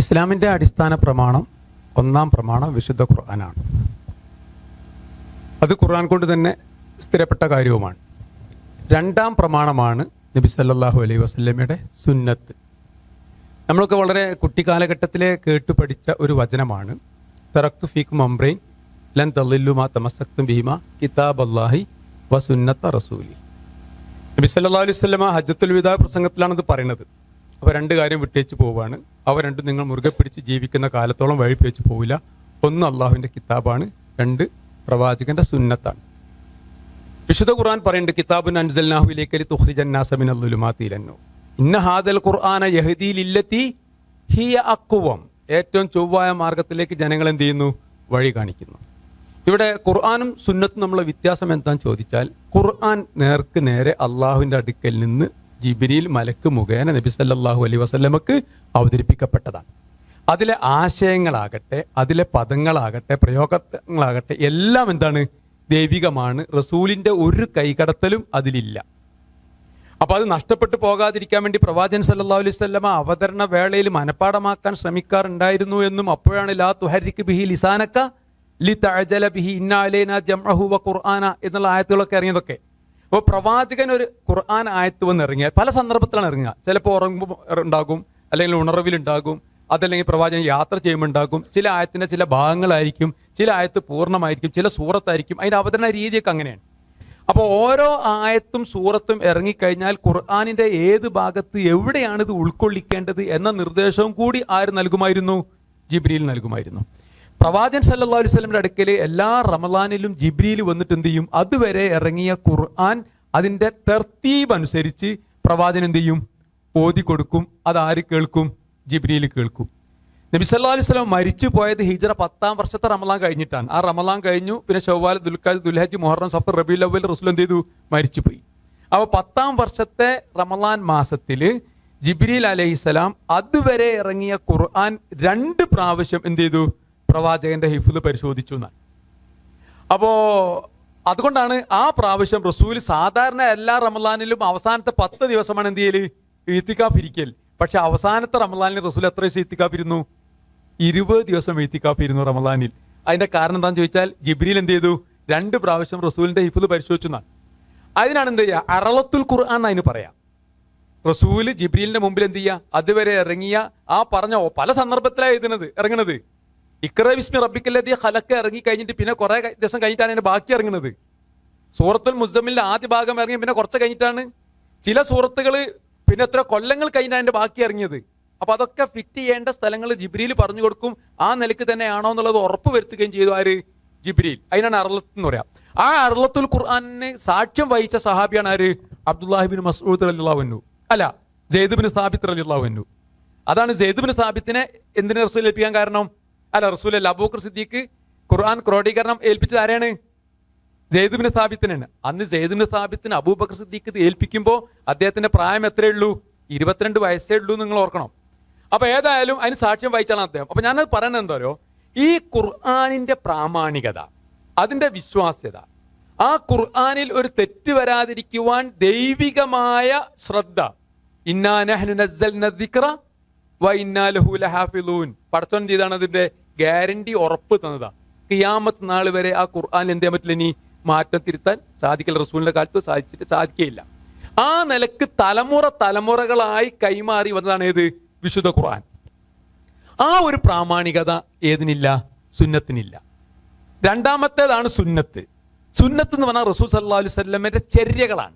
ഇസ്ലാമിന്റെ അടിസ്ഥാന പ്രമാണം ഒന്നാം പ്രമാണം വിശുദ്ധ ഖുർആനാണ്. അത് ഖുർആൻ കൊണ്ട് തന്നെ സ്ഥിരപ്പെട്ട കാര്യവുമാണ്. രണ്ടാം പ്രമാണമാണ് നബി സല്ലാഹു അലൈഹി വസല്ലമയുടെ സുന്നത്ത്. നമ്മളൊക്കെ വളരെ കുട്ടിക്കാലഘട്ടത്തിലെ കേട്ടു പഠിച്ച ഒരു വചനമാണ്. തറക്തു ഫീക്കും അംബ്രൈൻ ലൻ തള്ളില്ലുമാ തമസക്തും ഭീമ കിതാബ് അല്ലാഹി വ സുന്നത്ത റസൂലി. നബി സല്ലല്ലാഹു അലൈഹി വസല്ലമ ഹജ്ജത്തുൽ വിദാ പ്രസംഗത്തിലാണ് ഇത് പറയുന്നത്. അപ്പോൾ രണ്ട് കാര്യം വിട്ടേച്ച് പോവുകയാണ് അവ രണ്ടും നിങ്ങൾ മുറുകെ പിടിച്ച് ജീവിക്കുന്ന കാലത്തോളം വഴിപ്പേച്ച് പോവില്ല. ഒന്ന് അള്ളാഹുവിന്റെ കിതാബാണ്. രണ്ട് പ്രവാചകന്റെ സുന്നത്താണ്. വിശുദ്ധ ഖുർആൻ പറയുന്നുണ്ട് കിതാബുൻ അൻസൽനാഹുലേക്ക് തുഹ്രിജന്നാസമിൻ അല്ലുമാത്തിലന്നു ഇന്ന ഹാദൽ ഖുർആന യഹദീലില്ലത്തി ഹിയ അക്കുവം ഏറ്റവും ചൊവ്വായ മാർഗത്തിലേക്ക് ജനങ്ങൾ എന്ത് ചെയ്യുന്നു? വഴി കാണിക്കുന്നു. ഇവിടെ ഖുർആാനും സുന്നത്തും നമ്മളെ വ്യത്യാസം എന്താണെന്ന് ചോദിച്ചാൽ ഖുർആൻ നേർക്ക് നേരെ അള്ളാഹുവിന്റെ അടുക്കൽ നിന്ന് ജിബിരിയിൽ മലക്ക് മുഖേന നബി സല്ലല്ലാഹു അലൈഹി വസല്ലമക്ക് അവതരിപ്പിക്കപ്പെട്ടതാണ്. അതിലെ ആശയങ്ങളാകട്ടെ അതിലെ പദങ്ങളാകട്ടെ പ്രയോഗങ്ങളാകട്ടെ എല്ലാം എന്താണ്? ദൈവികമാണ്. റസൂലിന്റെ ഒരു കൈകടത്തലും അതിലില്ല. അപ്പൊ അത് നഷ്ടപ്പെട്ടു പോകാതിരിക്കാൻ വേണ്ടി പ്രവാചകൻ സല്ലാ അലൈഹി വസല്ലമ അവതരണ വേളയിൽ മനപ്പാടമാക്കാൻ ശ്രമിക്കാറുണ്ടായിരുന്നു എന്നും അപ്പോഴാണ് ലാ തുഹരിക്ക് ബിഹി ലിസാനക്ക ലി തഴജല ബിഹി ഇന്ന അലൈന ജംഅഹു വ ഖുർആന എന്നുള്ള ആയത്തുകളൊക്കെ ഇറങ്ങിയതൊക്കെ. അപ്പോൾ പ്രവാചകൻ ഒരു ഖുർആൻ ആയത്ത് വന്ന് ഇറങ്ങിയാൽ പല സന്ദർഭത്തിലാണ് ഇറങ്ങുക. ചിലപ്പോൾ ഉറങ്ങുമ്പോൾ ഉണ്ടാകും അല്ലെങ്കിൽ ഉണർവിലുണ്ടാകും അതല്ലെങ്കിൽ പ്രവാചകൻ യാത്ര ചെയ്യുമ്പോൾ ഉണ്ടാകും. ചില ആയത്തിന്റെ ചില ഭാഗങ്ങളായിരിക്കും ചില ആയത്ത് പൂർണമായിരിക്കും ചില സൂറത്തായിരിക്കും. അതിന്റെ അവതരണ രീതിയൊക്കെ അങ്ങനെയാണ്. അപ്പോൾ ഓരോ ആയത്തും സൂറത്തും ഇറങ്ങിക്കഴിഞ്ഞാൽ ഖുർആാനിന്റെ ഏത് ഭാഗത്ത് എവിടെയാണ് ഇത് ഉൾക്കൊള്ളിക്കേണ്ടത് എന്ന നിർദ്ദേശവും കൂടി ആര് നൽകുമായിരുന്നു? ജിബ്രിയിൽ നൽകുമായിരുന്നു. പ്രവാചൻ സല്ലാ അലൈഹി സ്വലമിന്റെ അടുക്കൽ എല്ലാ റമദാനിലും ജിബ്രിയിൽ വന്നിട്ട് എന്ത് ചെയ്യും? അതുവരെ ഇറങ്ങിയ ഖുർആൻ അതിന്റെ തെർത്തീവ് അനുസരിച്ച് പ്രവാചൻ എന്ത് ചെയ്യും? ഓതി കൊടുക്കും. അത് ആര് കേൾക്കും? ജിബ്രിയിൽ കേൾക്കും. നബി സല്ലാ അലൈഹി സ്വലം മരിച്ചു പോയത് ഹിജറ പത്താം വർഷത്തെ റമലാൻ കഴിഞ്ഞിട്ടാണ്. ആ റമലാൻ കഴിഞ്ഞു. പിന്നെ ഷവ്വാൽ ദുൽഖാൽ ദുൽഹജ് മുഹറം സഫർ റബി അവൽ റസൂൽ എന്ത് ചെയ്തു? മരിച്ചുപോയി. അപ്പൊ പത്താം വർഷത്തെ റമലാൻ മാസത്തിൽ ജിബ്രീൽ അലഹിസ്സലാം അതുവരെ ഇറങ്ങിയ ഖുർആൻ രണ്ട് പ്രാവശ്യം എന്ത് ചെയ്തു? പ്രവാചകന്റെ ഹിഫുൽ പരിശോധിച്ചു എന്നാണ്. അപ്പോൾ അതുകൊണ്ടാണ് ആ പ്രാവശ്യം റസൂൽ സാധാരണ എല്ലാ റമലാനിലും അവസാനത്തെ പത്ത് ദിവസമാണ് എന്ത് ചെയ്യൽ ഈത്തിക്കാഫ് ഇരിക്കൽ പക്ഷെ അവസാനത്തെ റമലാനിൽ റസൂൽ എത്ര ദിവസം എഴുത്തിക്കാഫിരുന്നു ഇരുപത് ദിവസം എഴുത്തിക്കാഫിരുന്നു റമലാനിൽ അതിന്റെ കാരണം എന്താണെന്ന് ചോദിച്ചാൽ ജിബ്രീൽ എന്ത് ചെയ്തു? രണ്ട് പ്രാവശ്യം റസൂലിന്റെ ഹിഫുൽ പരിശോധിച്ചു എന്നാണ്. അതിനാണ് എന്ത് ചെയ്യുക? അറളത്തുൽ ഖുർആൻ അതിന് പറയാം. റസൂൽ ജിബ്രീലിന്റെ മുമ്പിൽ എന്ത് ചെയ്യുക? അതുവരെ ഇറങ്ങിയ ആ പറഞ്ഞ പല സന്ദർഭത്തിലാണ് എഴുതുന്നത് ഇറങ്ങുന്നത്. ഇക്ര വിസ്മി റബ്ബിക്കല്ലതി ഹലക്ക ഇറങ്ങി കഴിഞ്ഞിട്ട് പിന്നെ കുറെ ദിവസം കഴിഞ്ഞിട്ടാണ് അതിന്റെ ബാക്കി ഇറങ്ങുന്നത്. സൂറത്തുൽ മുസമ്മിലിന്റെ ആദ്യ ഭാഗം ഇറങ്ങി പിന്നെ കുറച്ച് കഴിഞ്ഞിട്ടാണ് ചില സൂറത്തുകൾ പിന്നെ എത്ര കൊല്ലങ്ങൾ കഴിഞ്ഞാണ് അതിന്റെ ബാക്കി ഇറങ്ങിയത്. അപ്പൊ അതൊക്കെ ഫിറ്റ് ചെയ്യേണ്ട സ്ഥലങ്ങൾ ജിബ്രിയിൽ പറഞ്ഞു കൊടുക്കും. ആ നിലയ്ക്ക് തന്നെയാണോ എന്നുള്ളത് ഉറപ്പ് വരുത്തുകയും ചെയ്തു ആര്? ജിബ്രിയിൽ അതിനാണ് അർലത്ത് എന്ന് പറയാം. ആ അർലത്തുൽ ഖുർആാനിന് സാക്ഷ്യം വഹിച്ച സഹാബിയാണ് ആര്? അബ്ദുല്ലാഹിബിൻ മസൂദ് അലിള്ളാഹുന്നു അല്ല ജെയ്ദുബിൻ സാബിത്ത് അലിള്ളാഹുന്നു അതാണ് ജെയ്ദുബിൻ സാബിത്തിനെ എന്തിനെ റസൂൽ ഏൽപ്പിക്കാൻ കാരണം? അല്ല റസൂൽ അല്ല അബൂക്കർ സിദ്ദീഖ് ഖുർആൻ ക്രോഡീകരണം ഏൽപ്പിച്ചത് ആരാണ്? ജെയ്ദുബിന് സ്ഥാപിത്തിനാണ് അന്ന് ജെയ്ദുബിന് സ്ഥാപിത്തിന് അബൂബക്കർ സിദ്ദീഖ് ഇത് ഏൽപ്പിക്കുമ്പോൾ അദ്ദേഹത്തിന്റെ പ്രായം എത്രയേ ഉള്ളൂ? ഇരുപത്തിരണ്ട് വയസ്സേ ഉള്ളൂ നിങ്ങൾ ഓർക്കണം. അപ്പൊ ഏതായാലും അതിന് സാക്ഷ്യം വഹിച്ചാണ് അദ്ദേഹം. അപ്പൊ ഞാനത് പറയുന്നത് എന്താ ഈ ഖുർആാനിന്റെ പ്രാമാണികത അതിന്റെ വിശ്വാസ്യത ആ ഖുർആാനിൽ ഒരു തെറ്റ് വരാതിരിക്കുവാൻ ദൈവികമായ ശ്രദ്ധ. ഇന്നാനഹ്നു നസ്സൽന ദിക്റ വ ലഹാഫിലൂൻ. പടച്ചോൻ ചെയ്താണ് അതിന്റെ ഗ്യാരണ്ടി ഉറപ്പ് തന്നതാ. കിയാമത്ത് നാൾ വരെ ആ ഖുർആൻ എന്ത് ചെയ്യാൻ പറ്റില്ല ഇനി മാറ്റം തിരുത്താൻ സാധിക്കില്ല. റസൂലിന്റെ കാലത്ത് സാധിച്ചിട്ട് സാധിക്കുകയില്ല ആ നിലയ്ക്ക് തലമുറ തലമുറകളായി കൈമാറി വന്നതാണ് ഏത്? വിശുദ്ധ ഖുർആൻ. ആ ഒരു പ്രാമാണികത ഏതിനില്ല? സുന്നത്തിനില്ല. രണ്ടാമത്തേതാണ് സുന്നത്ത്. സുന്നത്ത് എന്ന് പറഞ്ഞാൽ റസൂൽ സല്ലാ അലൈഹി ചര്യകളാണ്.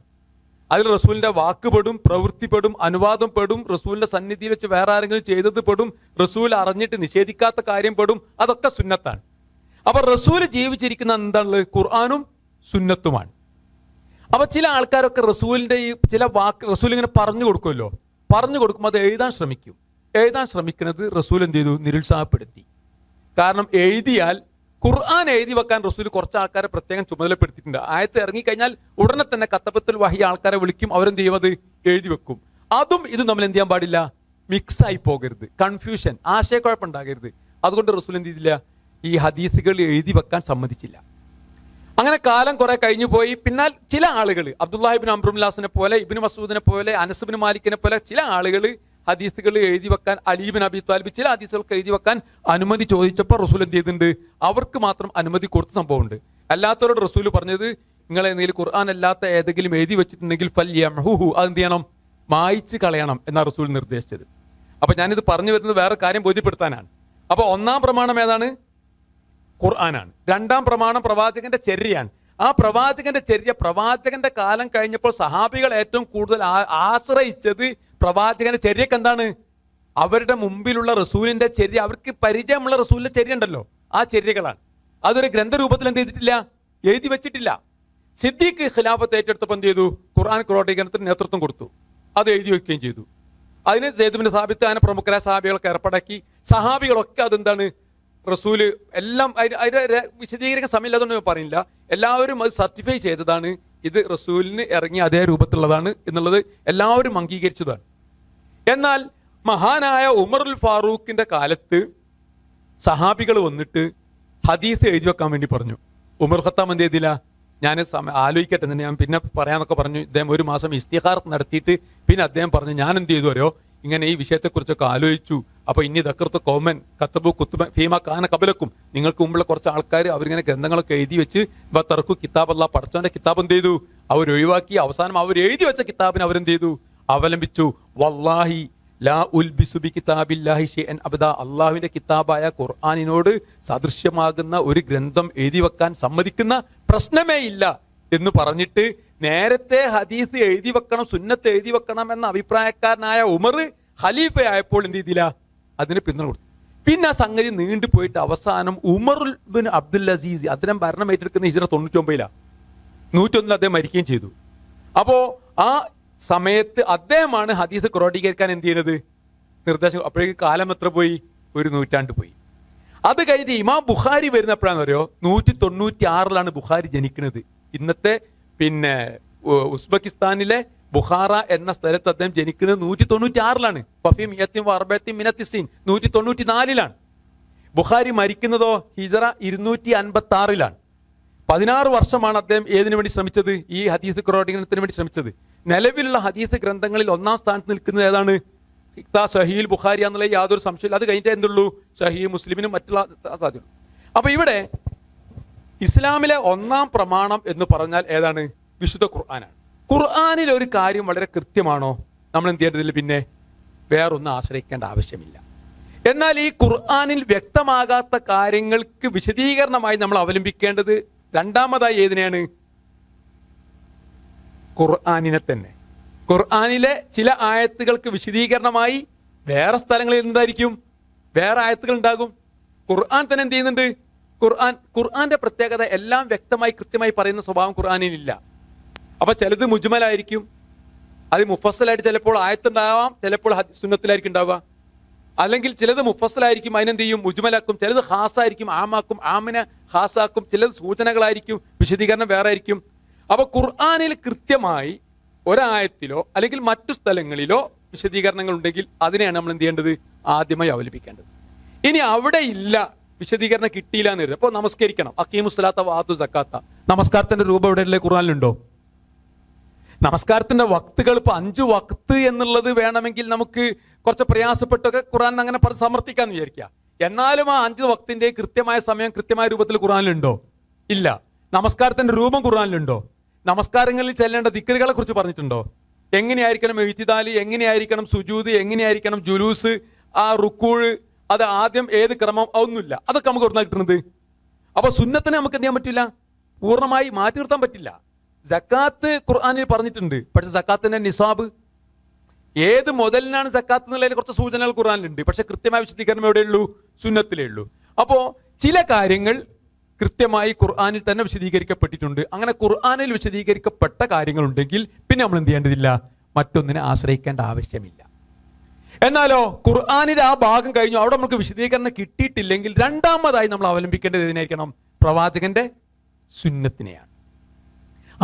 അതിൽ റസൂലിന്റെ വാക്കുപെടും പ്രവൃത്തിപ്പെടും പ്രവൃത്തി പെടും അനുവാദം പെടും റസൂലിന്റെ സന്നിധിയിൽ വെച്ച് വേറെ ആരെങ്കിലും ചെയ്തത് പെടും റസൂൽ അറിഞ്ഞിട്ട് നിഷേധിക്കാത്ത കാര്യം പെടും അതൊക്കെ സുന്നത്താണ്. അപ്പൊ റസൂൽ ജീവിച്ചിരിക്കുന്ന എന്താണുള്ളത്? ഖുർആാനും സുന്നത്തുമാണ്. അപ്പൊ ചില ആൾക്കാരൊക്കെ റസൂലിന്റെ ഈ ചില വാക്ക് റസൂൽ ഇങ്ങനെ പറഞ്ഞു കൊടുക്കുമല്ലോ. പറഞ്ഞു കൊടുക്കുമ്പോൾ അത് എഴുതാൻ ശ്രമിക്കും. എഴുതാൻ ശ്രമിക്കുന്നത് റസൂൽ എന്ത് ചെയ്തു? നിരുത്സാഹപ്പെടുത്തി. കാരണം എഴുതിയാൽ ഖുർആൻ എഴുതി വെക്കാൻ റസൂൽ കുറച്ച് ആൾക്കാരെ പ്രത്യേകം ചുമതലപ്പെടുത്തിയിട്ടുണ്ട്. ആയത്ത് ഇറങ്ങിക്കഴിഞ്ഞാൽ ഉടനെ തന്നെ കത്തപ്പത്തിൽ വഹി ആൾക്കാരെ വിളിക്കും അവരെന്ത് ചെയ്യും അത് എഴുതി വെക്കും. അതും ഇതും നമ്മൾ എന്ത് ചെയ്യാൻ പാടില്ല? മിക്സ് ആയി പോകരുത്. കൺഫ്യൂഷൻ ആശയക്കുഴപ്പമുണ്ടാകരുത് അതുകൊണ്ട് റസൂൽ എന്ത് ചെയ്തില്ല? ഈ ഹദീസുകൾ എഴുതി വെക്കാൻ സമ്മതിച്ചില്ല. അങ്ങനെ കാലം കുറെ കഴിഞ്ഞു പോയി. പിന്നാൽ ചില ആളുകൾ അബ്ദുല്ലാഹിബിൻ അമ്രുല്ലാസിനെ പോലെ ഇബിൻ മസൂദിനെ പോലെ അനസുബിൻ മാലിക്കിനെ പോലെ ചില ആളുകൾ ഹദീസുകൾ എഴുതി വെക്കാൻ അലീബിൻ അബി താലിബ് ചില ഹദീസുകൾക്ക് എഴുതി വെക്കാൻ അനുമതി ചോദിച്ചപ്പോൾ റസൂൽ എന്ത് ചെയ്തിട്ടുണ്ട്? അവർക്ക് മാത്രം അനുമതി കൊടുത്ത സംഭവമുണ്ട്. അല്ലാത്തവരോട് റസൂൽ പറഞ്ഞത് നിങ്ങളെ എന്തെങ്കിലും ഖുർആൻ അല്ലാത്ത ഏതെങ്കിലും എഴുതി വെച്ചിട്ടുണ്ടെങ്കിൽ ഫൽ യംഹുഹു അത് എന്ത് ചെയ്യണം? മായിച്ച് കളയണം എന്നാണ് റസൂൽ നിർദ്ദേശിച്ചത്. അപ്പൊ ഞാനിത് പറഞ്ഞു വരുന്നത് വേറെ കാര്യം ബോധ്യപ്പെടുത്താനാണ്. അപ്പൊ ഒന്നാം പ്രമാണം ഏതാണ്? ഖുർആനാണ്. രണ്ടാം പ്രമാണം പ്രവാചകന്റെ ചര്യയാണ്. ആ പ്രവാചകന്റെ ചര്യ പ്രവാചകന്റെ കാലം കഴിഞ്ഞപ്പോൾ സഹാബികൾ ഏറ്റവും കൂടുതൽ ആശ്രയിച്ചത് പ്രവാചകന്റെ ചര്യക്ക് എന്താണ്? അവരുടെ മുമ്പിലുള്ള റസൂലിന്റെ ചര്യ അവർക്ക് പരിചയമുള്ള റസൂലിന്റെ ചര്യ ഉണ്ടല്ലോ. ആ ചര്യകളാണ്. അതൊരു ഗ്രന്ഥരൂപത്തിൽ എന്ത് ചെയ്തിട്ടില്ല? എഴുതി വെച്ചിട്ടില്ല. സിദ്ദീഖ് ഖിലാഫത്ത് ഏറ്റെടുത്തപ്പോൾ എന്ത് ചെയ്തു? ഖുർആൻ ക്രോഡീകരണത്തിന് നേതൃത്വം കൊടുത്തു. അത് എഴുതി വയ്ക്കുകയും ചെയ്തു. അതിന് സേതുവിന്റെ സ്ഥാപിത്ത് അങ്ങനെ പ്രമുഖരായ സഹാബികളൊക്കെ ഏർപ്പാടാക്കി. സഹാബികളൊക്കെ അതെന്താണ്? റസൂൽ എല്ലാം ര- വിശദീകരിക്കാൻ സമയമില്ലാതുകൊണ്ട് ഞാൻ പറയില്ല എല്ലാവരും അത് സർട്ടിഫൈ ചെയ്തതാണ്. ഇത് റസൂലിന് ഇറങ്ങിയ അതേ രൂപത്തിലുള്ളതാണ് എന്നുള്ളത് എല്ലാവരും അംഗീകരിച്ചതാണ്. എന്നാൽ മഹാനായ ഉമറുൽ ഫാറൂഖിന്റെ കാലത്ത് സഹാബികൾ വന്നിട്ട് ഹദീസ് എഴുതി വെക്കാൻ വേണ്ടി പറഞ്ഞു. ഉമർ ഖത്താം എന്ത് ചെയ്തില്ല? ഞാൻ ആലോചിക്കട്ടെ തന്നെ ഞാൻ പിന്നെ പറയാന്നൊക്കെ പറഞ്ഞു. ഇദ്ദേഹം ഒരു മാസം ഇസ്തിഹാർ നടത്തിയിട്ട് പിന്നെ അദ്ദേഹം പറഞ്ഞു ഞാൻ എന്ത് ചെയ്തു വരോ ഇങ്ങനെ ഈ വിഷയത്തെക്കുറിച്ചൊക്കെ ആലോചിച്ചു. അപ്പൊ ഇനി ദക്കർത്ത് കോമൻ കത്തബു കുത്തുബ ഭീമ കാന കബലക്കും. നിങ്ങൾക്ക് മുമ്പുള്ള കുറച്ച് ആൾക്കാർ അവരിങ്ങനെ ഗ്രന്ഥങ്ങളൊക്കെ എഴുതി വെച്ച് തറക്കു കിതാബ് അല്ല പഠിച്ചവന്റെ കിതാബ് എന്ത് ചെയ്തു? അവർ ഒഴിവാക്കി അവസാനം അവർ എഴുതി വെച്ച കിതാബിന് അവരെന്ത് ചെയ്തു? അവലംബിച്ചു വല്ലാഹി ലാ ഉൽബിസു ബി കിതാബില്ലാഹി ഷൈഅൻ അബദ. അള്ളാഹുവിന്റെ കിതാബായ ഖുർആനിനോട് സദൃശ്യമാകുന്ന ഒരു ഗ്രന്ഥം എഴുതി വെക്കാൻ സമ്മതിക്കുന്ന പ്രശ്നമേ ഇല്ല എന്ന് പറഞ്ഞിട്ട് നേരത്തെ ഹദീസ് എഴുതി വെക്കണം സുന്നത്ത് എഴുതി വെക്കണം എന്ന അഭിപ്രായക്കാരനായ ഉമർ ഖലീഫയായപ്പോൾ എന്ത് ചെയ്തില്ല? അതിന് പിന്തുണ കൊടുത്തു. പിന്നെ ആ സംഗതി നീണ്ടു പോയിട്ട് അവസാനം ഉമറുൽ ബിൻ അബ്ദുൽ അസീസ് അദ്ദേഹം ഭരണം ഏറ്റെടുക്കുന്ന ഹിജറ തൊണ്ണൂറ്റി ഒമ്പതിലാണ് നൂറ്റൊന്നിൽ അദ്ദേഹം മരിക്കുകയും ചെയ്തു. അപ്പോൾ ആ സമയത്ത് അദ്ദേഹമാണ് ഹദീസ് ക്രോഡീകരിക്കാൻ എന്ത് ചെയ്യുന്നത് നിർദ്ദേശം. അപ്പോഴേക്ക് കാലം എത്ര പോയി? ഒരു നൂറ്റാണ്ട് പോയി. അത് കഴിഞ്ഞിട്ട് ഇമാം ബുഖാരി വരുന്നപ്പോഴാണെന്ന് അറിയോ നൂറ്റി തൊണ്ണൂറ്റി ആറിലാണ് ബുഖാരി ജനിക്കുന്നത്. ഇന്നത്തെ പിന്നെ ഉസ്ബെക്കിസ്ഥാനിലെ ബുഖാറ എന്ന സ്ഥലത്ത് അദ്ദേഹം ജനിക്കുന്നത് നൂറ്റി തൊണ്ണൂറ്റി ആറിലാണ് ഫഫീം മിയത്തിൻ വർബത്തിം മിനത്തിസീൻ നൂറ്റി തൊണ്ണൂറ്റി നാലിലാണ് ബുഖാരി മരിക്കുന്നതോ? ഹിജറ ഇരുന്നൂറ്റി അൻപത്തി ആറിലാണ് പതിനാറ് വർഷമാണ് അദ്ദേഹം ഏതിനു വേണ്ടി ശ്രമിച്ചത്? ഈ ഹദീസ് ക്രോഡീകരണത്തിന് വേണ്ടി ശ്രമിച്ചത്. നിലവിലുള്ള ഹദീസ് ഗ്രന്ഥങ്ങളിൽ ഒന്നാം സ്ഥാനത്ത് നിൽക്കുന്നത് ഏതാണ്? ഇക്താ സഹീൽ ബുഖാരി എന്നുള്ള യാതൊരു സംശയമില്ല അത് കഴിഞ്ഞാൽ എന്തുള്ളൂ? ഷഹീ മുസ്ലിമിനും മറ്റുള്ള സാധ്യത അപ്പൊ ഇവിടെ ഇസ്ലാമിലെ ഒന്നാം പ്രമാണം എന്ന് പറഞ്ഞാൽ ഏതാണ്? വിശുദ്ധ ഖുർആനാണ്. ഖുർആാനിൽ ഒരു കാര്യം വളരെ കൃത്യമാണോ? നമ്മൾ എന്ത് ചെയ്യേണ്ടതിൽ പിന്നെ വേറൊന്നും ആശ്രയിക്കേണ്ട ആവശ്യമില്ല. എന്നാൽ ഈ ഖുർആാനിൽ വ്യക്തമാകാത്ത കാര്യങ്ങൾക്ക് വിശദീകരണമായി നമ്മൾ അവലംബിക്കേണ്ടത് രണ്ടാമതായി ഏതിനെയാണ്? ഖുർആാനിനെ തന്നെ. ഖുർആാനിലെ ചില ആയത്തുകൾക്ക് വിശദീകരണമായി വേറെ സ്ഥലങ്ങളിൽ എന്തായിരിക്കും വേറെ ആയത്തുകൾ ഉണ്ടാകും. ഖുർആൻ തന്നെ എന്ത് ചെയ്യുന്നുണ്ട്? ഖുർആൻ ഖുർആന്റെ പ്രത്യേകത എല്ലാം വ്യക്തമായി കൃത്യമായി പറയുന്ന സ്വഭാവം ഖുർആാനിലില്ല അപ്പൊ ചിലത് മുജ്മലായിരിക്കും. അത് മുഫസലായിട്ട് ചിലപ്പോൾ ആയത്തുണ്ടാവാം ചിലപ്പോൾ സുന്നത്തിലായിരിക്കും ഉണ്ടാവുക. അല്ലെങ്കിൽ ചിലത് മുഫസലായിരിക്കും അതിനെന്ത് ചെയ്യും മുജ്മലാക്കും. ചിലത് ഹാസായിരിക്കും ആമാക്കും. ആമിനെ ഹാസാക്കും ചിലത് സൂചനകളായിരിക്കും വിശദീകരണം വേറെ ആയിരിക്കും അപ്പൊ ഖുർആാനിൽ കൃത്യമായി ഒരായത്തിലോ അല്ലെങ്കിൽ മറ്റു സ്ഥലങ്ങളിലോ വിശദീകരണങ്ങൾ ഉണ്ടെങ്കിൽ അതിനെയാണ് നമ്മൾ എന്ത് ചെയ്യേണ്ടത്? ആദ്യമായി അവലംബിക്കേണ്ടത്. ഇനി അവിടെ ഇല്ല വിശദീകരണം കിട്ടിയില്ല എന്ന് കരുതി അപ്പോൾ നമസ്കരിക്കണം. അക്കീമുസ്ലാത്ത വാത്തു സക്കാത്ത. നമസ്കാരത്തിന്റെ രൂപം എവിടെയുള്ള ഖുർആാനിലുണ്ടോ? നമസ്കാരത്തിന്റെ വക്തുകൾ ഇപ്പൊ അഞ്ചു വക്ത് എന്നുള്ളത് വേണമെങ്കിൽ നമുക്ക് കുറച്ച് പ്രയാസപ്പെട്ടൊക്കെ ഖുറാൻ അങ്ങനെ സമർത്ഥിക്കാന്ന് വിചാരിക്കുക. എന്നാലും ആ അഞ്ച് വക്തിന്റെ കൃത്യമായ സമയം കൃത്യമായ രൂപത്തിൽ ഖുറാനിലുണ്ടോ ഇല്ല. നമസ്കാരത്തിന്റെ രൂപം ഖുറാനിലുണ്ടോ നമസ്കാരങ്ങളിൽ ചെല്ലേണ്ട ദിക്കറുകളെ കുറിച്ച് പറഞ്ഞിട്ടുണ്ടോ? എങ്ങനെയായിരിക്കണം എഴുത്തിദാലി എങ്ങനെയായിരിക്കണം സുജൂത് എങ്ങനെയായിരിക്കണം ജുലൂസ് ആ റുക്കൂഴ് അത് ആദ്യം ഏത് ക്രമം ഒന്നുമില്ല അതൊക്കെ നമുക്ക് ഉടനെ കിട്ടുന്നത്? അപ്പൊ സുന്നത്തിനെ നമുക്ക് എന്ത് ചെയ്യാൻ പറ്റില്ല? പൂർണമായി മാറ്റി നിർത്താൻ പറ്റില്ല. ജക്കാത്ത് ഖുർആാനിൽ പറഞ്ഞിട്ടുണ്ട്. പക്ഷെ ജക്കാത്തിന്റെ നിസാബ് ഏത് മുതലിനാണ് സക്കാത്ത് എന്നുള്ളതിന് കുറച്ച് സൂചനകൾ ഖുറാനിലുണ്ട് പക്ഷെ കൃത്യമായ വിശദീകരണം എവിടെയുള്ളൂ സുന്നത്തിലേ ഉള്ളൂ. അപ്പോ ചില കാര്യങ്ങൾ കൃത്യമായി ഖുർആാനിൽ തന്നെ വിശദീകരിക്കപ്പെട്ടിട്ടുണ്ട്. അങ്ങനെ ഖുർആാനിൽ വിശദീകരിക്കപ്പെട്ട കാര്യങ്ങളുണ്ടെങ്കിൽ പിന്നെ നമ്മൾ എന്ത് ചെയ്യേണ്ടതില്ല? മറ്റൊന്നിനെ ആശ്രയിക്കേണ്ട ആവശ്യമില്ല. എന്നാലോ ഖുർആാനിന്റെ ആ ഭാഗം കഴിഞ്ഞു. അവിടെ നമുക്ക് വിശദീകരണം കിട്ടിയിട്ടില്ലെങ്കിൽ രണ്ടാമതായി നമ്മൾ അവലംബിക്കേണ്ടത് ഇതിനായിരിക്കണം പ്രവാചകന്റെ സുന്നത്തിനെയാണ്.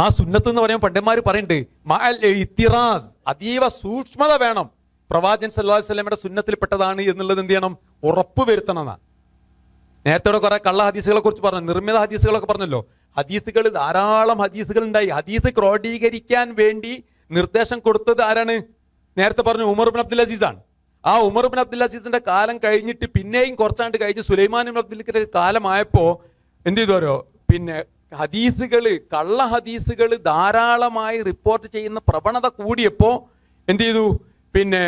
ആ സുന്നത്ത് എന്ന് പറയുമ്പോൾ പണ്ഡന്മാർ പറയുന്നുണ്ട് ഇത്തിറാസ് അതീവ സൂക്ഷ്മത വേണം. പ്രവാചൻ സല്ലല്ലാഹു അലൈഹി വസല്ലമയുടെ സുന്നത്തിൽപ്പെട്ടതാണ് എന്നുള്ളത് എന്ത് ചെയ്യണം? ഉറപ്പ് വരുത്തണം നേരത്തെ കുറെ കള്ള ഹദീസുകളെ കുറിച്ച് പറഞ്ഞു നിർമ്മിത ഹദീസുകളൊക്കെ പറഞ്ഞല്ലോ. ഹദീസുകൾ ധാരാളം ഹദീസുകൾ ഉണ്ടായി. ഹദീസ് ക്രോഡീകരിക്കാൻ വേണ്ടി നിർദ്ദേശം കൊടുത്തത് ആരാണ്? നേരത്തെ പറഞ്ഞു ഉമർ ബിൻ അബ്ദുൽ അസീസാണ് ആ ഉമർ ബിൻ അബ്ദുൽ അസീസിന്റെ കാലം കഴിഞ്ഞിട്ട് പിന്നെയും കുറച്ചാണ്ട് കഴിഞ്ഞ് സുലൈമാൻ ബിൻ അബ്ദുലിന്റെ കാലമായപ്പോ എന്ത് ചെയ്തോരോ പിന്നെ ഹദീസുകൾ കള്ള ഹദീസുകൾ ധാരാളമായി റിപ്പോർട്ട് ചെയ്യുന്ന പ്രവണത കൂടിയപ്പോൾ എന്ത് ചെയ്തു? പിന്നെ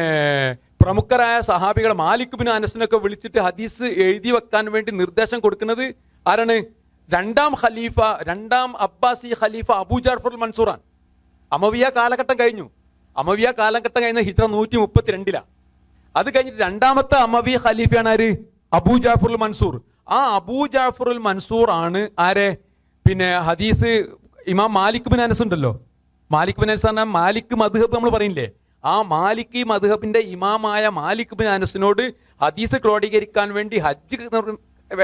പ്രമുഖരായ സഹാബികൾ മാലിക് ബിൻ അനസിനൊക്കെ വിളിച്ചിട്ട് ഹദീസ് എഴുതി വെക്കാൻ വേണ്ടി നിർദ്ദേശം കൊടുക്കുന്നത് ആരാണ്? രണ്ടാം ഖലീഫ രണ്ടാം അബ്ബാസി ഖലീഫ അബൂ ജാഫർ മൻസൂറാൻ അമവിയ കാലഘട്ടം കഴിഞ്ഞു. അമവിയ കാലഘട്ടം കഴിഞ്ഞ ഹിജ്ര നൂറ്റി മുപ്പത്തിരണ്ടിലാണ് അത് കഴിഞ്ഞിട്ട് രണ്ടാമത്തെ അമവിയ ഖലീഫയാണ് ആര്? അബൂ ജാഫറുൽ മൻസൂർ. ആ അബൂജാഫുൽ മൻസൂർ ആണ് ആരെ? പിന്നെ ഹദീസ് ഇമാം മാലിക് ബിൻ അനസ് ഉണ്ടല്ലോ. മാലിക് ബിൻ അനസ് പറഞ്ഞാൽ മാലിക് മദ്ഹബ് നമ്മൾ പറയില്ലേ. ആ മാലിക് മദ്ഹബിന്റെ ഇമാമായ മാലിക് ബിൻ അനസിനോട് ഹദീസ് ക്രോഡീകരിക്കാൻ വേണ്ടി ഹജ്ജ്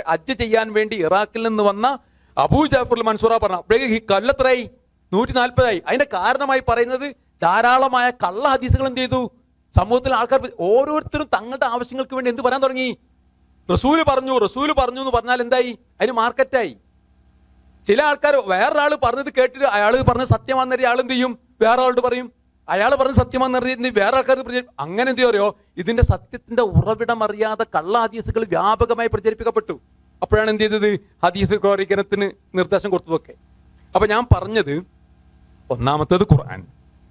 ഹജ്ജ് ചെയ്യാൻ വേണ്ടി ഇറാഖിൽ നിന്ന് വന്ന അബൂ ജാഫർ മൻസൂറ പറഞ്ഞു അപ്പോഴേക്ക് ഈ കൊല്ലത്രയായി നൂറ്റി നാൽപ്പതായി അതിന്റെ കാരണമായി പറയുന്നത് ധാരാളമായ കള്ള ഹദീസുകൾ എന്ത് ചെയ്തു? സമൂഹത്തിൽ ആൾക്കാർ ഓരോരുത്തരും തങ്ങളുടെ ആവശ്യങ്ങൾക്ക് വേണ്ടി എന്ത് പറയാൻ തുടങ്ങി? റസൂൽ പറഞ്ഞു റസൂൽ പറഞ്ഞു എന്ന് പറഞ്ഞാൽ എന്തായി? അതിന് മാർക്കറ്റായി ചില ആൾക്കാർ വേറൊരാൾ പറഞ്ഞത് കേട്ടിട്ട് അയാൾ പറഞ്ഞ സത്യമാണെന്നറി അയാൾ എന്ത് ചെയ്യും? വേറെ ആളോട് പറയും. അയാൾ പറഞ്ഞ സത്യമാണെന്നറിയ വേറെ ആൾക്കാർ പ്രചരിപ്പിക്കും അങ്ങനെ എന്ത് പറയോ ഇതിന്റെ സത്യത്തിന്റെ ഉറവിടം അറിയാതെ കള്ള ഹദീസുകൾ വ്യാപകമായി പ്രചരിപ്പിക്കപ്പെട്ടു. അപ്പോഴാണ് എന്ത് ചെയ്തത്? ഹദീസ് ക്രോഡീകരണത്തിന് നിർദ്ദേശം കൊടുത്തതൊക്കെ. അപ്പൊ ഞാൻ പറഞ്ഞത് ഒന്നാമത്തേത് ഖുർആൻ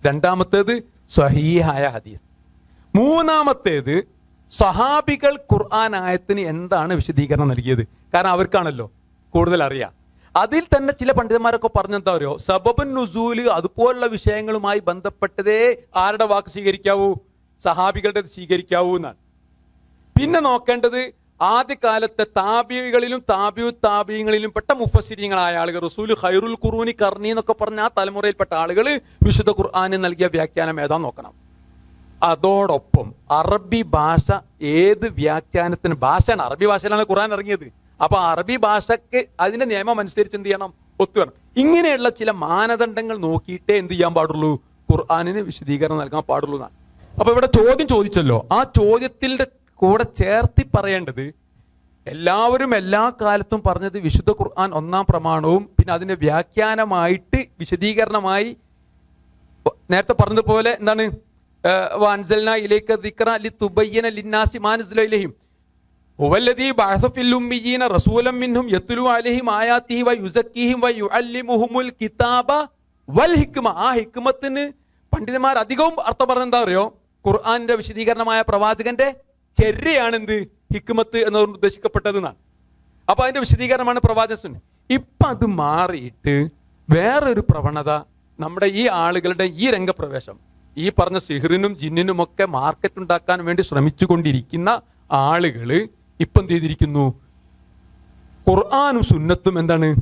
രണ്ടാമത്തേത് സ്വഹീഹായ ഹദീസ് മൂന്നാമത്തേത് സഹാബികൾ ഖുർആൻ ആയത്തിന് എന്താണ് വിശദീകരണം നൽകിയത്? കാരണം അവർക്കാണല്ലോ കൂടുതൽ അറിയാം അതിൽ തന്നെ ചില പണ്ഡിതന്മാരൊക്കെ പറഞ്ഞെന്താ പറയോ സബബൻ നുസൂൽ അതുപോലുള്ള വിഷയങ്ങളുമായി ബന്ധപ്പെട്ടതേ ആരുടെ വാക്ക് സ്വീകരിക്കാവൂ? സഹാബികളുടെ സ്വീകരിക്കാവൂ എന്നാണ്. പിന്നെ നോക്കേണ്ടത് ആദ്യകാലത്തെ താബികളിലും താബിയു താബിയങ്ങളിലും പെട്ട മുഫസിരിങ്ങളായ ആളുകൾ റസൂൽ ഖൈറുൽ ഖുറൂനി കർണി എന്നൊക്കെ പറഞ്ഞ ആ തലമുറയിൽപ്പെട്ട ആളുകൾ വിശുദ്ധ ഖുർആാന് നൽകിയ വ്യാഖ്യാനം ഏതാ നോക്കണം. അതോടൊപ്പം അറബി ഭാഷ ഏത് വ്യാഖ്യാനത്തിന് ഭാഷയാണ്? അറബി ഭാഷയിലാണ് ഖുർആൻ ഇറങ്ങിയത്. അപ്പൊ അറബി ഭാഷക്ക് അതിന്റെ നിയമം അനുസരിച്ച് എന്ത് ചെയ്യണം? ഒത്തുവരണം ഇങ്ങനെയുള്ള ചില മാനദണ്ഡങ്ങൾ നോക്കിയിട്ടേ എന്ത് ചെയ്യാൻ പാടുള്ളൂ? ഖുർആാനിന് വിശദീകരണം നൽകാൻ പാടുള്ളൂ എന്നാണ്. അപ്പൊ ഇവിടെ ചോദ്യം ചോദിച്ചല്ലോ. ആ ചോദ്യത്തിന്റെ കൂടെ ചേർത്തി പറയേണ്ടത് എല്ലാവരും എല്ലാ കാലത്തും പറഞ്ഞത് വിശുദ്ധ ഖുർആൻ ഒന്നാം പ്രമാണവും പിന്നെ അതിന്റെ വ്യാഖ്യാനമായിട്ട് വിശദീകരണമായി നേരത്തെ പറഞ്ഞതുപോലെ എന്താണ്? വാൻസൽന ഇലേക്ക് ദിക്റ ലിതുബയ്യന ലിന്നാസി മാ നസ്ല ഇലൈഹിം. മിൻഹും വ വ കിതാബ വൽ ഹിക്മ. ആ ഹിക്മത്തിന് പണ്ഡിതന്മാർ അധികവും അർത്ഥം പറഞ്ഞ എന്താ അറിയോ? ഖുർആന്റെ വിശദീകരണമായ പ്രവാചകന്റെ ചെര്യാണ് എന്ത് ഹിക്മത്ത് എന്നതുകൊണ്ട് ഉദ്ദേശിക്കപ്പെട്ടത് എന്നാണ് അപ്പൊ അതിന്റെ വിശദീകരണമാണ് പ്രവാചക സുന്ന ഇപ്പൊ അത് മാറിയിട്ട് വേറൊരു പ്രവണത നമ്മുടെ ഈ ആളുകളുടെ ഈ രംഗപ്രവേശം. ഈ പറഞ്ഞ സിഹ്റിനും ജിന്നിനും ഒക്കെ മാർക്കറ്റ് ഉണ്ടാക്കാൻ വേണ്ടി ശ്രമിച്ചുകൊണ്ടിരിക്കുന്ന ആളുകൾ ഇപ്പൊ എന്ത് ചെയ്തിരിക്കുന്നു? ഖുർആാനും സുന്നത്തും എന്താണ്?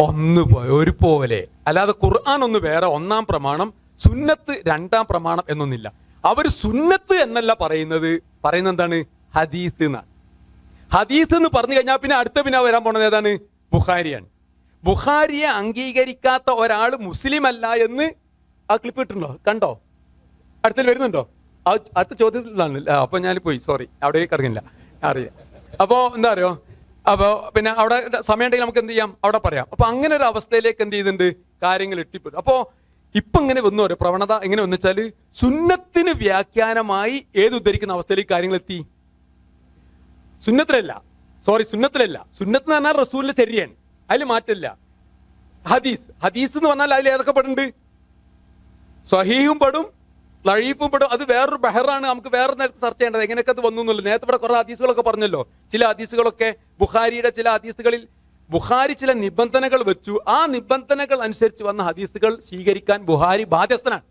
ഒന്ന് ഒരു പോലെ. അല്ലാതെ ഖുർആൻ ഒന്ന് വേറെ ഒന്നാം പ്രമാണം സുന്നത്ത് രണ്ടാം പ്രമാണം എന്നൊന്നില്ല. അവർ സുന്നത്ത് എന്നല്ല പറയുന്നത്. പറയുന്നത് എന്താണ്? ഹദീസ് എന്നാണ്. ഹദീസ് എന്ന് പറഞ്ഞു കഴിഞ്ഞാൽ പിന്നെ അടുത്ത പിന്നെ വരാൻ പോണത് ഏതാണ്? ബുഖാരിയാണ്. ബുഖാരിയെ അംഗീകരിക്കാത്ത ഒരാൾ മുസ്ലിം അല്ല എന്ന് ആ ക്ലിപ്പ് ഇട്ടുണ്ടോ കണ്ടോ? അടുത്തിൽ വരുന്നുണ്ടോ? അടുത്ത ചോദ്യത്തിലാണ് നിന്നാണ്. അപ്പൊ ഞാൻ പോയി. സോറി അവിടെ കിടങ്ങില്ല അറിയാം. അപ്പോ എന്താ അറിയോ? അപ്പോ പിന്നെ അവിടെ സമയം ഉണ്ടെങ്കിൽ നമുക്ക് എന്ത് ചെയ്യാം? അവിടെ പറയാം. അപ്പൊ അങ്ങനെ ഒരു അവസ്ഥയിലേക്ക് എന്ത് ചെയ്യുന്നുണ്ട് കാര്യങ്ങൾ എത്തിപ്പെടും. അപ്പോ ഇപ്പൊ ഇങ്ങനെ വന്നു ഒരു പ്രവണത എങ്ങനെ വന്നു വെച്ചാൽ സുന്നത്തിന് വ്യാഖ്യാനമായി ഏത് ഉദ്ധരിക്കുന്ന അവസ്ഥയിലേക്ക് കാര്യങ്ങൾ എത്തി? സുന്നത്തിലല്ല. സോറി സുന്നത്തിലല്ല. സുന്നത്ത് എന്ന് പറഞ്ഞാൽ റസൂലിന്റെ ചര്യയാണ് അതിൽ മാറ്റമില്ല. ഹദീസ്. ഹദീസ് എന്ന് പറഞ്ഞാൽ അതിൽ ഏതൊക്കെ പെടുന്നുണ്ട്? സഹീഹും പെടും ലഴീഫും പെടും അത് വേറൊരു ബഹറാണ്. നമുക്ക് വേറെ നേരത്തെ ചർച്ച ചെയ്യേണ്ടത്. എങ്ങനെയൊക്കെ അത് വന്നു എന്നുള്ളത്. നേരത്തെ ഇവിടെ കുറെ ഹദീസുകളൊക്കെ പറഞ്ഞല്ലോ. ചില ഹദീസുകളൊക്കെ ബുഖാരിയുടെ ചില ഹദീസുകളിൽ ബുഹാരി ചില നിബന്ധനകൾ വെച്ചു. ആ നിബന്ധനകൾ അനുസരിച്ച് വന്ന ഹദീസുകൾ സ്വീകരിക്കാൻ ബുഹാരി ബാധ്യസ്ഥനാണ്.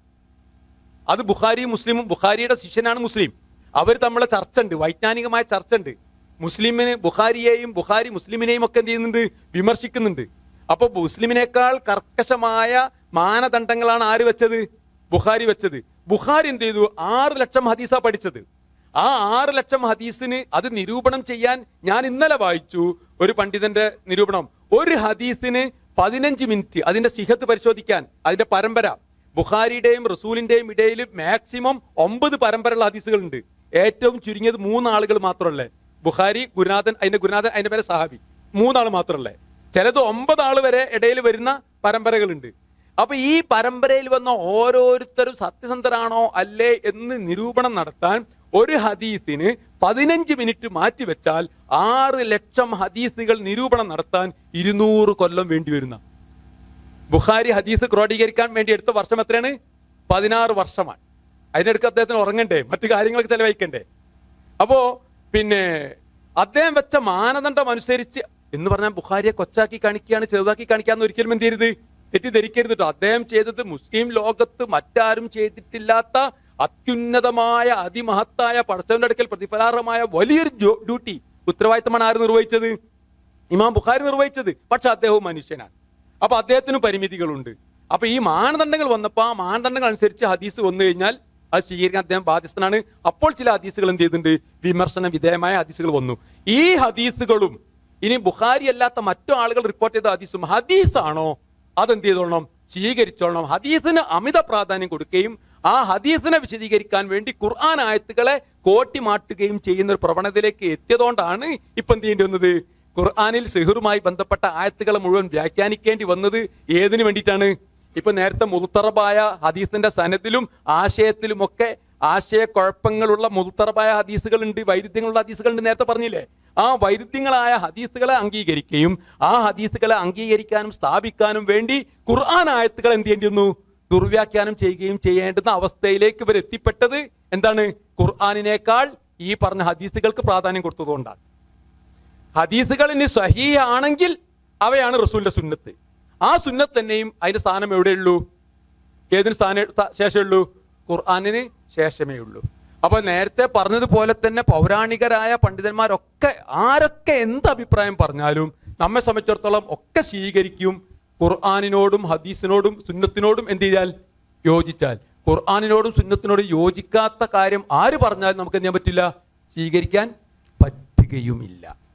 അത് ബുഹാരി മുസ്ലിമും ബുഹാരിയുടെ ശിഷ്യനാണ് മുസ്ലിം. അവർ തമ്മിലെ ചർച്ച ഉണ്ട് വൈജ്ഞാനികമായ ചർച്ച ഉണ്ട് മുസ്ലിമിന് ബുഹാരിയെയും ബുഹാരി മുസ്ലിമിനെയും ഒക്കെ എന്ത് ചെയ്യുന്നുണ്ട്? വിമർശിക്കുന്നുണ്ട്. അപ്പൊ മുസ്ലിമിനേക്കാൾ കർക്കശമായ മാനദണ്ഡങ്ങളാണ് ആര് വെച്ചത്? ബുഖാരി വെച്ചത്. ബുഖാരി എന്ത് ചെയ്തു? ആറ് ലക്ഷം ഹദീസ പഠിച്ചത്. ആ ആറ് ലക്ഷം ഹദീസിന് അത് നിരൂപണം ചെയ്യാൻ ഞാൻ ഇന്നലെ വായിച്ചു ഒരു പണ്ഡിതന്റെ നിരൂപണം. ഒരു ഹദീസിന് പതിനഞ്ച് മിനിറ്റ് അതിന്റെ സിഹത്ത് പരിശോധിക്കാൻ അതിന്റെ പരമ്പര. ബുഖാരിയുടെയും റസൂലിന്റെയും ഇടയിൽ മാക്സിമം ഒമ്പത് പരമ്പരയുള്ള ഹദീസുകളുണ്ട്. ഏറ്റവും ചുരുങ്ങിയത് മൂന്നാളുകൾ മാത്രമല്ലേ. ബുഖാരി ഗുരുനാഥൻ അതിന്റെ ഗുരുനാഥൻ അതിന്റെ പേരെ സഹാബി. മൂന്നാൾ മാത്രമല്ലേ. ചിലത് ഒമ്പത് ആൾ വരെ ഇടയിൽ വരുന്ന പരമ്പരകളുണ്ട്. അപ്പൊ ഈ പരമ്പരയിൽ വന്ന ഓരോരുത്തരും സത്യസന്ധരാണോ അല്ലേ എന്ന് നിരൂപണം നടത്താൻ ഒരു ഹദീസിന് പതിനഞ്ച് മിനിറ്റ് മാറ്റിവെച്ചാൽ ആറ് ലക്ഷം ഹദീസുകൾ നിരൂപണം നടത്താൻ ഇരുന്നൂറ് കൊല്ലം വേണ്ടി വരുന്ന. ബുഹാരി ഹദീസ് ക്രോഡീകരിക്കാൻ വേണ്ടി എടുത്ത വർഷം എത്രയാണ്? പതിനാറ് വർഷമാണ്. അതിനിടയ്ക്ക് അദ്ദേഹത്തിന് ഉറങ്ങണ്ടേ? മറ്റു കാര്യങ്ങളൊക്കെ ചെലവഴിക്കണ്ടേ? അപ്പോ പിന്നെ അദ്ദേഹം വെച്ച മാനദണ്ഡം അനുസരിച്ച് എന്ന് പറഞ്ഞാൽ ബുഹാരിയെ കൊച്ചാക്കി കാണിക്കുകയാണ് ചെറുതാക്കി കാണിക്കാന്ന് ഒരിക്കലും എന്ത് ചെയ്യരുത്? തെറ്റിദ്ധരിക്കരുത് കേട്ടോ അദ്ദേഹം ചെയ്തത് മുസ്ലിം ലോകത്ത് മറ്റാരും ചെയ്തിട്ടില്ലാത്ത അത്യുന്നതമായ അതിമഹത്തായ പടച്ചവന്റെ അടുക്കൽ പ്രതിഫലാർഹമായ വലിയൊരു ഡ്യൂട്ടി ഉത്തരവാദിത്തമാണ് ആര് നിർവഹിച്ചത്? ഇമാം ബുഖാരി നിർവഹിച്ചത്. പക്ഷെ അദ്ദേഹവും മനുഷ്യനാണ്. അപ്പൊ അദ്ദേഹത്തിന് പരിമിതികളുണ്ട്. അപ്പൊ ഈ മാനദണ്ഡങ്ങൾ വന്നപ്പോൾ ആ മാനദണ്ഡങ്ങൾ അനുസരിച്ച് ഹദീസ് വന്നു കഴിഞ്ഞാൽ അത് സ്വീകരിക്കാൻ അദ്ദേഹം ബാധ്യസ്ഥനാണ്. അപ്പോൾ ചില ഹദീസുകൾ എന്ത് ചെയ്തിട്ടുണ്ട്? വിമർശന വിധേയമായ ഹദീസുകൾ വന്നു. ഈ ഹദീസുകളും ഇനി ബുഖാരി അല്ലാത്ത മറ്റു ആളുകൾ റിപ്പോർട്ട് ചെയ്ത ഹദീസും ഹദീസാണോ? അതെന്ത് ചെയ്തോളണം സ്വീകരിച്ചോളണം. ഹദീസിന് അമിത പ്രാധാന്യം കൊടുക്കുകയും ആ ഹദീസിനെ വിശദീകരിക്കാൻ വേണ്ടി ഖുർആൻ ആയത്തുകളെ കോട്ടിമാട്ടുകയും ചെയ്യുന്ന ഒരു പ്രവണതയിലേക്ക് എത്തിയതുകൊണ്ടാണ് ഇപ്പൊ എന്ത് ചെയ്യേണ്ടി വന്നത്? ഖുർആാനിൽ സെഹുറുമായി ബന്ധപ്പെട്ട ആയത്തുകളെ മുഴുവൻ വ്യാഖ്യാനിക്കേണ്ടി വന്നത് ഏതിനു വേണ്ടിയിട്ടാണ്? ഇപ്പൊ നേരത്തെ മുൽത്തറബായ ഹദീസിന്റെ സനത്തിലും ആശയത്തിലുമൊക്കെ ആശയക്കുഴപ്പങ്ങളുള്ള മുൽത്തറബായ ഹദീസുകളുണ്ട് വൈരുദ്ധ്യങ്ങളുള്ള ഹദീസുകളുണ്ട് നേരത്തെ പറഞ്ഞില്ലേ? ആ വൈരുദ്ധ്യങ്ങളായ ഹദീസുകളെ അംഗീകരിക്കുകയും ആ ഹദീസുകളെ അംഗീകരിക്കാനും സ്ഥാപിക്കാനും വേണ്ടി ഖുർആൻ ആയത്തുകൾ എന്ത് ചെയ്യേണ്ടിയിരുന്നു ദുർവ്യാഖ്യാനം ചെയ്യുകയും ചെയ്യേണ്ടുന്ന അവസ്ഥയിലേക്ക് ഇവർ എത്തിപ്പെട്ടത് എന്താണ്? ഖുർആാനിനേക്കാൾ ഈ പറഞ്ഞ ഹദീസുകൾക്ക് പ്രാധാന്യം കൊടുത്തതുകൊണ്ടാണ്. ഹദീസുകൾ ഇനി സഹീഹാണെങ്കിൽ അവയാണ് റസൂലിന്റെ സുന്നത്ത്. ആ സുന്നത്ത് തന്നെയും അതിന്റെ സ്ഥാനം എവിടെയുള്ളൂ? ഏതിന് സ്ഥാന ശേഷമുള്ളൂ? ഖുർആാനിന് ശേഷമേ ഉള്ളൂ. അപ്പൊ നേരത്തെ പറഞ്ഞതുപോലെ തന്നെ പൗരാണികരായ പണ്ഡിതന്മാരൊക്കെ ആരൊക്കെ എന്ത് അഭിപ്രായം പറഞ്ഞാലും നമ്മെ സംബന്ധിച്ചിടത്തോളം ഒക്കെ സ്വീകരിക്കും. ഖുർആാനിനോടും ഹദീസിനോടും സുന്നത്തിനോടും എന്ത് ചെയ്താൽ യോജിച്ചാൽ. ഖുർആാനിനോടും സുന്നത്തിനോടും യോജിക്കാത്ത കാര്യം ആര് പറഞ്ഞാലും നമുക്ക് എന്ത് ചെയ്യാൻ പറ്റില്ല? സ്വീകരിക്കാൻ പറ്റുകയുമില്ല.